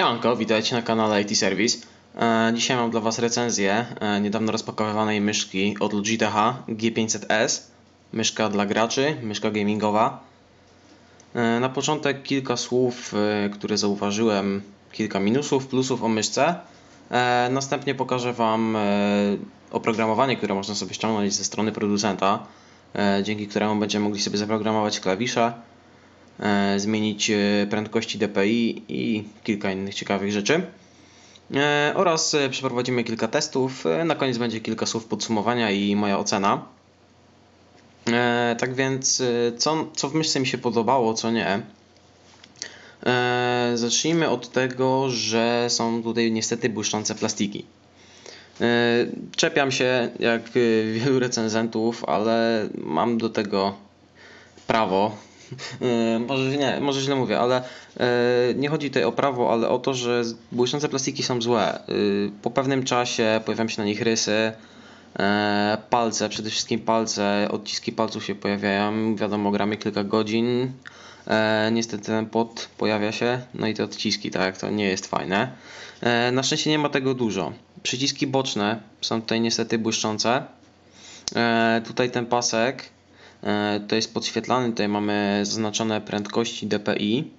Siemanko, witajcie na kanale IT Service. E, Dzisiaj mam dla Was recenzję e, niedawno rozpakowanej myszki od Logitech G500S. Myszka dla graczy, myszka gamingowa. E, Na początek kilka słów, które zauważyłem, kilka minusów, plusów o myszce. Następnie pokażę Wam oprogramowanie, które można sobie ściągnąć ze strony producenta, dzięki któremu będziemy mogli sobie zaprogramować klawisze, zmienić e, prędkości DPI i kilka innych ciekawych rzeczy. E, Oraz e, przeprowadzimy kilka testów. E, Na koniec będzie kilka słów podsumowania i moja ocena. E, Tak więc, e, co, co w myszce mi się podobało, co nie. E, Zacznijmy od tego, że są tutaj niestety błyszczące plastiki. E, Czepiam się jak e, wielu recenzentów, ale mam do tego prawo. E, Może nie, może źle mówię, ale e, nie chodzi tutaj o prawo, ale o to, że błyszczące plastiki są złe. E, Po pewnym czasie pojawiają się na nich rysy, palce, przede wszystkim palce, odciski palców się pojawiają. Wiadomo, gramy kilka godzin. Niestety ten pot pojawia się, no i te odciski, tak, to nie jest fajne. Na szczęście nie ma tego dużo. Przyciski boczne są tutaj niestety błyszczące. Tutaj ten pasek to jest podświetlany, tutaj mamy zaznaczone prędkości DPI,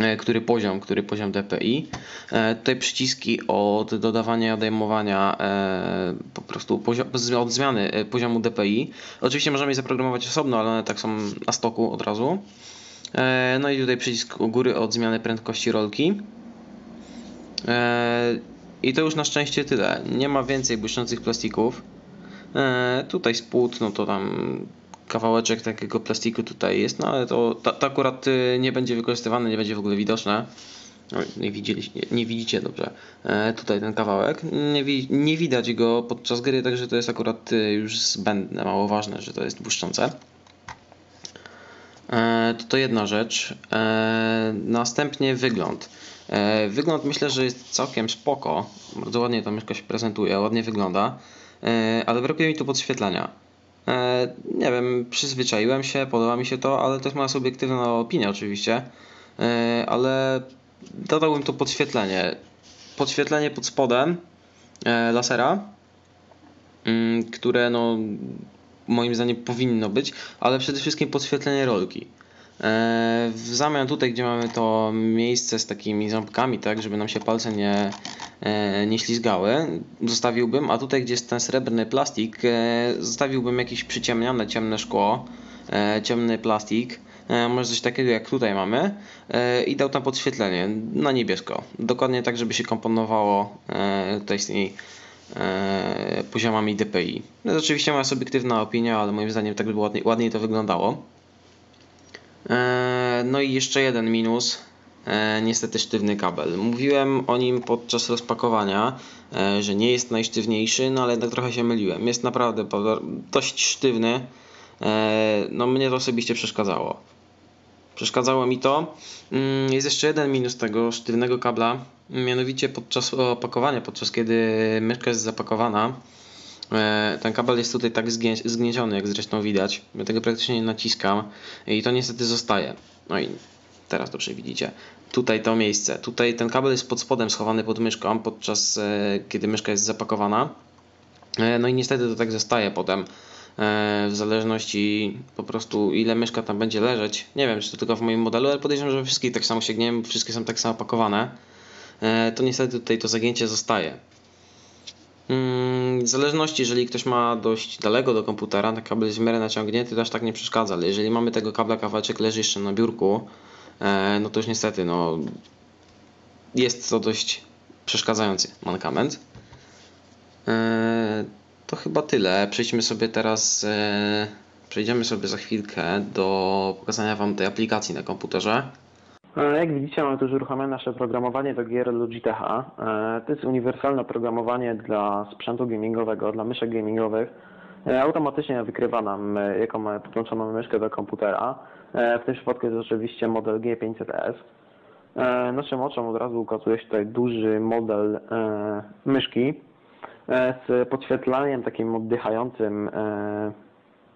e, który poziom, który poziom DPI. E, Tutaj przyciski od dodawania i odejmowania e, po prostu od zmiany e, poziomu DPI. Oczywiście możemy je zaprogramować osobno, ale one tak są na stoku od razu. E, No i tutaj przycisk u góry od zmiany prędkości rolki. E, I to już na szczęście tyle. Nie ma więcej błyszczących plastików. E, tutaj spód, no to tam kawałeczek takiego plastiku tutaj jest, no ale to, to, to akurat y, nie będzie wykorzystywane, nie będzie w ogóle widoczne. Nie, widzieliście, nie widzicie dobrze. E, tutaj ten kawałek. Nie, nie widać go podczas gry, także to jest akurat y, już zbędne, mało ważne, że to jest błyszczące. E, To to jedna rzecz. Następnie wygląd. Wygląd myślę, że jest całkiem spoko. Bardzo ładnie ta myszka się prezentuje, ładnie wygląda. E, Ale brakuje mi tu podświetlenia. E, Nie wiem, przyzwyczaiłem się, podoba mi się to, ale to jest moja subiektywna opinia oczywiście. E, Ale dodałbym tu podświetlenie. Podświetlenie pod spodem lasera, mm, które no moim zdaniem powinno być, ale przede wszystkim podświetlenie rolki. E, W zamian tutaj, gdzie mamy to miejsce z takimi ząbkami, tak, żeby nam się palce nie, e, nie ślizgały, zostawiłbym, a tutaj, gdzie jest ten srebrny plastik, e, zostawiłbym jakieś przyciemnione ciemne szkło, ciemny plastik, może coś takiego jak tutaj mamy i dał tam podświetlenie na niebiesko. Dokładnie tak, żeby się komponowało tutaj z tymi poziomami DPI. Jest oczywiście moja subiektywna opinia, ale moim zdaniem tak by ładniej, ładniej to wyglądało. E, No i jeszcze jeden minus. E, Niestety sztywny kabel. Mówiłem o nim podczas rozpakowania, e, że nie jest najsztywniejszy, no ale jednak trochę się myliłem. Jest naprawdę dość sztywny. No mnie to osobiście przeszkadzało. Przeszkadzało mi to. Mm, Jest jeszcze jeden minus tego sztywnego kabla. Mianowicie podczas opakowania, podczas kiedy myszka jest zapakowana, ten kabel jest tutaj tak zgnieciony, jak zresztą widać. Ja tego praktycznie nie naciskam i to niestety zostaje. No i teraz dobrze widzicie. Tutaj to miejsce. Tutaj ten kabel jest pod spodem schowany pod myszką, podczas e, kiedy myszka jest zapakowana. E, No i niestety to tak zostaje potem. E, W zależności po prostu ile myszka tam będzie leżeć. Nie wiem, czy to tylko w moim modelu, ale podejrzewam, że we wszystkich tak samo sięgniemy, wszystkie są tak samo pakowane. E, To niestety tutaj to zagięcie zostaje. Mm, W zależności, jeżeli ktoś ma dość daleko do komputera, ten kabel jest w miarę naciągnięty, to aż tak nie przeszkadza, ale jeżeli mamy tego kabla kawałeczek leży jeszcze na biurku, e, no to już niestety, no jest to dość przeszkadzający mankament. E, To chyba tyle. Przejdźmy sobie teraz, e, przejdziemy sobie za chwilkę do pokazania Wam tej aplikacji na komputerze. E, Jak widzicie, mamy tu już uruchomione nasze programowanie do gier Logitech. E, To jest uniwersalne programowanie dla sprzętu gamingowego, dla myszek gamingowych. E, Automatycznie wykrywa nam, jaką mamy podłączoną myszkę do komputera. W tym przypadku jest oczywiście model G500S. E, Naszym oczom od razu ukazuje się tutaj duży model myszki z podświetlaniem takim oddychającym,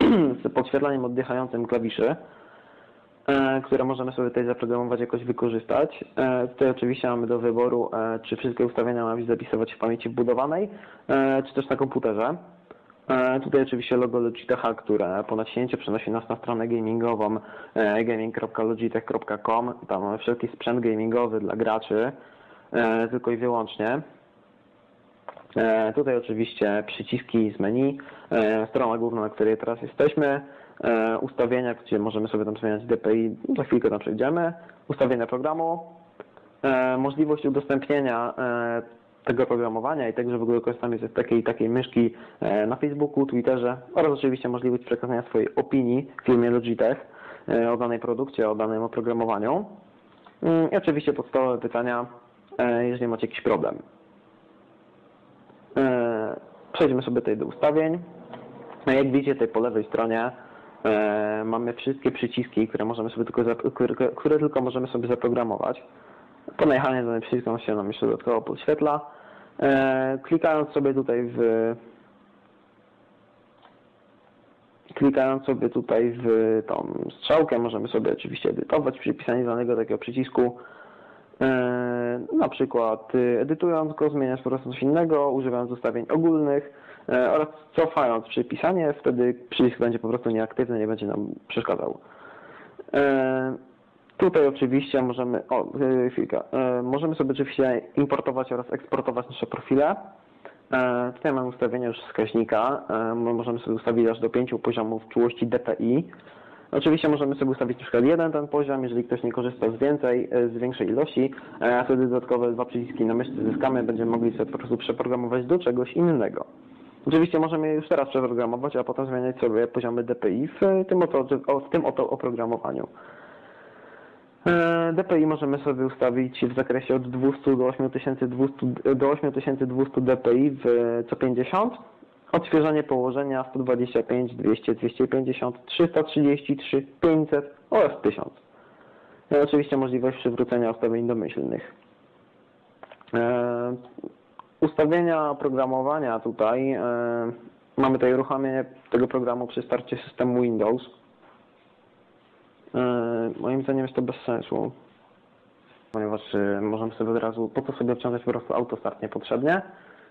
z podświetlaniem oddychającym klawiszy. E, które możemy sobie tutaj zaprogramować, jakoś wykorzystać. E, Tutaj oczywiście mamy do wyboru, e, czy wszystkie ustawienia mamy zapisywać w pamięci wbudowanej, e, czy też na komputerze. Tutaj oczywiście logo Logitecha, które po naciśnięciu przenosi nas na stronę gamingową gaming.logitech.com. Tam mamy wszelki sprzęt gamingowy dla graczy, tylko i wyłącznie. Tutaj oczywiście przyciski z menu, strona główna, na której teraz jesteśmy, ustawienia, gdzie możemy sobie tam zmieniać DPI, za chwilkę tam przejdziemy, ustawienia programu, e, możliwość udostępnienia e, tego oprogramowania i także w ogóle korzystamy z takiej takiej myszki e, na Facebooku, Twitterze oraz oczywiście możliwość przekazania swojej opinii firmie Logitech e, o danej produkcie, o danym oprogramowaniu. Mm, I oczywiście podstawowe pytania, e, jeżeli macie jakiś problem. E, Przejdźmy sobie tutaj do ustawień. No Jak widzicie tutaj po lewej stronie e, mamy wszystkie przyciski, które możemy sobie tylko, które, tylko możemy sobie zaprogramować. Po najechaniu danym przyciskiem się nam jeszcze dodatkowo podświetla. E, klikając sobie tutaj w klikając sobie tutaj w tą strzałkę możemy sobie oczywiście edytować przy pisaniu danego takiego przycisku. E, na przykład edytując go, zmieniać po prostu coś innego, używając ustawień ogólnych e, oraz cofając przypisanie, wtedy przycisk będzie po prostu nieaktywny, nie będzie nam przeszkadzał. E, Tutaj oczywiście możemy, o E, możemy sobie oczywiście importować oraz eksportować nasze profile. E, Tutaj mamy ustawienie już wskaźnika, E, mo- możemy sobie ustawić aż do pięciu poziomów czułości DPI. Oczywiście możemy sobie ustawić na przykład jeden ten poziom, jeżeli ktoś nie korzysta z więcej, e, z większej ilości, e, a wtedy dodatkowe dwa przyciski na myszce zyskamy, będziemy mogli sobie po prostu przeprogramować do czegoś innego. Oczywiście możemy je już teraz przeprogramować, a potem zmieniać sobie poziomy DPI w tym oto, w tym oto oprogramowaniu. E, DPI możemy sobie ustawić w zakresie od 200 do 8200, do 8200 DPI w co 50. Odświeżanie położenia 125, 200, 250, 333, 500 oraz 1000. I oczywiście możliwość przywrócenia ustawień domyślnych. Ustawienia oprogramowania tutaj e, mamy tutaj uruchamianie tego programu przy starcie systemu Windows. E, Moim zdaniem jest to bez sensu, ponieważ e, możemy sobie od razu, po co sobie obciążać po prostu autostart niepotrzebnie.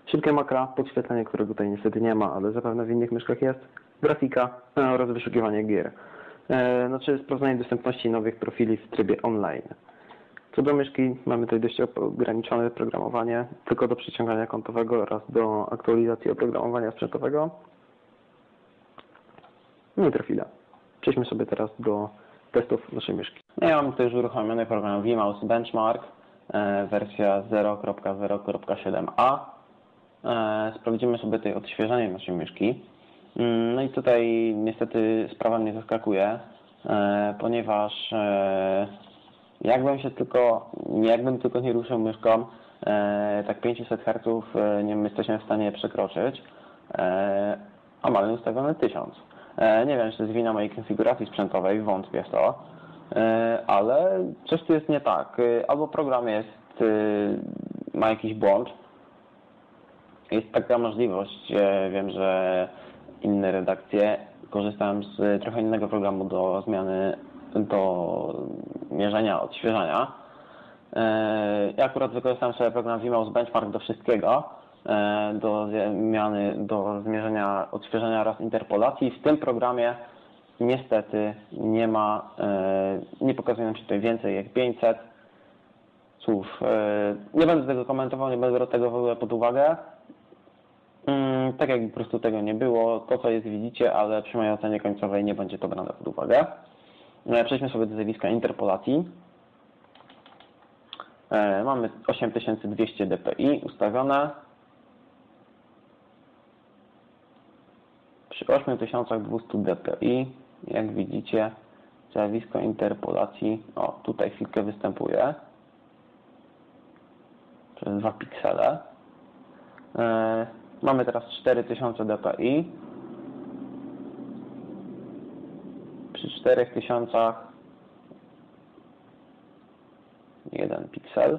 Szybkie makra, podświetlenie, którego tutaj niestety nie ma, ale zapewne w innych myszkach jest, grafika oraz wyszukiwanie gier. Znaczy sprawdzanie dostępności nowych profili w trybie online. Co do myszki, mamy tutaj dość ograniczone programowanie, tylko do przyciągania kontowego oraz do aktualizacji oprogramowania sprzętowego. No i trafila. Przejdźmy sobie teraz do testów naszej myszki. No ja mam tutaj już uruchomiony program VMouse Benchmark, e, wersja 0.0.7a. E, sprawdzimy sobie tutaj odświeżanie naszej myszki. Mm, No i tutaj niestety sprawa mnie zaskakuje, e, ponieważ jakbym się tylko, jakbym tylko nie ruszył myszką, e, tak 500 Hz e, nie jesteśmy w stanie przekroczyć, e, a mamy ustawione 1000. E, Nie wiem, czy to jest wina mojej konfiguracji sprzętowej, wątpię w to, E, ale coś tu jest nie tak. E, Albo program jest, e, ma jakiś błąd. Jest taka możliwość, e, wiem, że inne redakcje korzystają z trochę innego programu do zmiany, do mierzenia, odświeżania. E, Ja akurat wykorzystałem sobie program VMouse Benchmark do wszystkiego, e, do zmiany, do zmierzenia, odświeżenia oraz interpolacji. W tym programie niestety nie ma, e, nie pokazuje nam się tutaj więcej jak 500 słów. Nie będę tego komentował, nie będę tego w ogóle pod uwagę. Mm, Tak jakby po prostu tego nie było, to co jest widzicie, ale przy mojej ocenie końcowej nie będzie to brane pod uwagę. E, Przejdźmy sobie do zjawiska interpolacji. E, Mamy 8200 dpi ustawione. Przy 8200 dpi, jak widzicie, zjawisko interpolacji, o tutaj chwilkę występuje przez 2 piksele. E, Mamy teraz 4000 dpi. Przy 4000 1 piksel.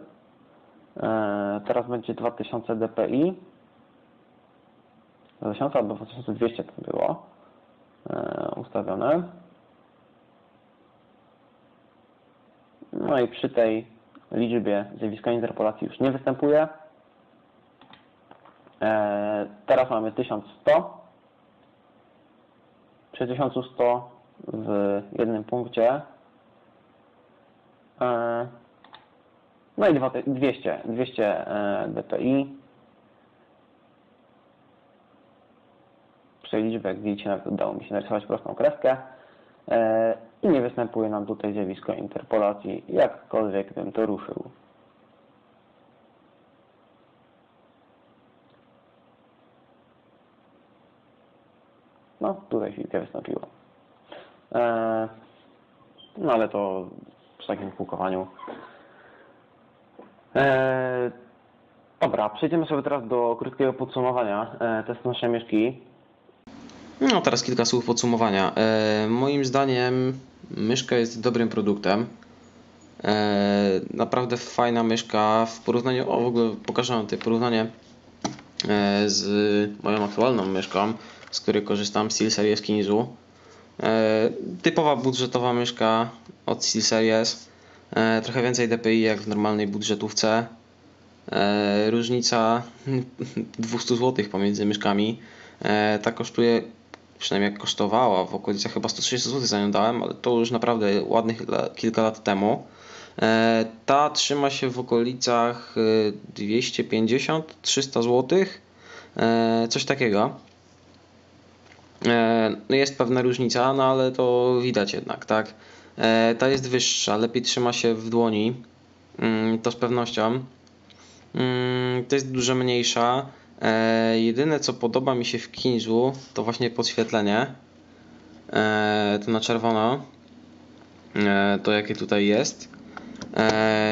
E, Teraz będzie 2000 dpi. 2000 albo 2200 to było e, ustawione. No i przy tej liczbie zjawisko interpolacji już nie występuje. E, teraz mamy 1100. Przy 1100 w jednym punkcie. E, no i dwa ty- 200, 200 e, dpi. Przy liczbie, jak widzicie, nawet udało mi się narysować prostą kreskę. E, I nie występuje nam tutaj zjawisko interpolacji, jakkolwiek bym to ruszył. No, tutaj chwilkę wystąpiło. E, no ale to przy takim kółkowaniu. E, dobra, przejdziemy sobie teraz do krótkiego podsumowania e, testu naszej myszki. No, teraz kilka słów podsumowania. Moim zdaniem myszka jest dobrym produktem. Naprawdę fajna myszka w porównaniu, o w ogóle pokażę wam tutaj porównanie z moją aktualną myszką, z której korzystam, SteelSeries Kinzu. E, typowa budżetowa myszka od SteelSeries. E, trochę więcej DPI jak w normalnej budżetówce. E, różnica 200 zł pomiędzy myszkami. Ta kosztuje, przynajmniej jak kosztowała, w okolicach chyba 130 zł za nią dałem, ale to już naprawdę ładnych kilka lat temu. Ta trzyma się w okolicach e, 250-300 zł. Coś takiego. E, No jest pewna różnica, no ale to widać jednak, tak? E, Ta jest wyższa, lepiej trzyma się w dłoni, Mm, to z pewnością. Mm, To jest dużo mniejsza. E, Jedyne co podoba mi się w Kinzu to właśnie podświetlenie. To na czerwono. To jakie tutaj jest.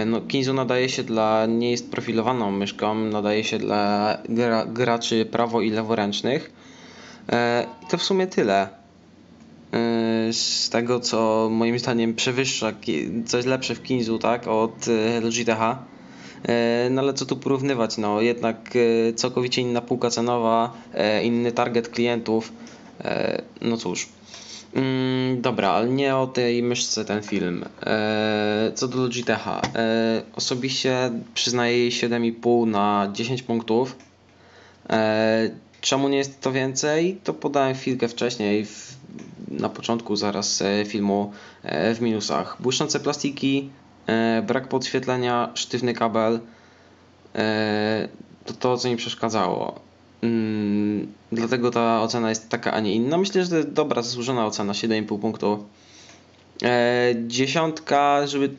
No, Kinzu nadaje się dla, nie jest profilowaną myszką, nadaje się dla gra, graczy prawo i leworęcznych. E, I to w sumie tyle. E, Z tego, co moim zdaniem przewyższa, ki- co jest lepsze w Kinzu, tak, od e. E, No ale co tu porównywać, no jednak całkowicie inna półka cenowa, inny target klientów. No cóż. Mm, Dobra, ale nie o tej myszce ten film. Co do e, osobiście przyznaję jej 7,5 na 10 punktów. Czemu nie jest to więcej? To podałem chwilkę wcześniej, w, na początku zaraz e, filmu, e, w minusach. Błyszczące plastiki, e, brak podświetlenia, sztywny kabel, to to, co mi przeszkadzało. Mm, Dlatego ta ocena jest taka, a nie inna. Myślę, że dobra, zasłużona ocena, 7,5 punktu. Dziesiątka, żeby,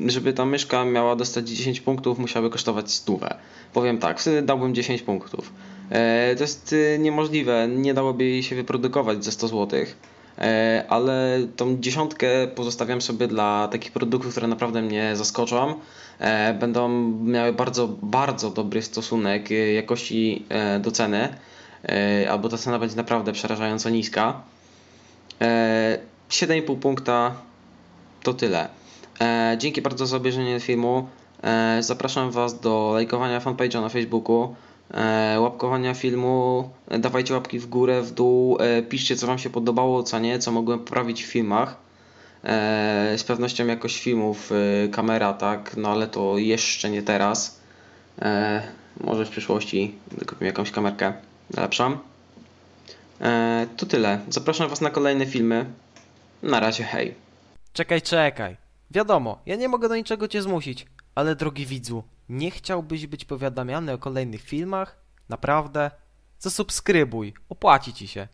żeby ta myszka miała dostać 10 punktów, musiałaby kosztować stówę. Powiem tak, wtedy dałbym 10 punktów. E, To jest y, niemożliwe, nie dałoby jej się wyprodukować za 100 zł. Ale tą dziesiątkę pozostawiam sobie dla takich produktów, które naprawdę mnie zaskoczą. E, Będą miały bardzo, bardzo dobry stosunek y, jakości e, do ceny. Albo ta cena będzie naprawdę przerażająco niska. E, 7,5 punkta to tyle. Dzięki bardzo za obejrzenie filmu. Zapraszam Was do lajkowania fanpage'a na Facebooku, łapkowania filmu, e, dawajcie łapki w górę, w dół, e, piszcie co Wam się podobało, co nie, co mogłem poprawić w filmach. E, Z pewnością jakość filmów, e, kamera, tak, no ale to jeszcze nie teraz. E, Może w przyszłości dokupimy jakąś kamerkę lepszą. E, To tyle. Zapraszam Was na kolejne filmy. Na razie, hej. Czekaj, czekaj. Wiadomo, ja nie mogę do niczego cię zmusić, ale drogi widzu, nie chciałbyś być powiadamiany o kolejnych filmach? Naprawdę? Zasubskrybuj, opłaci ci się.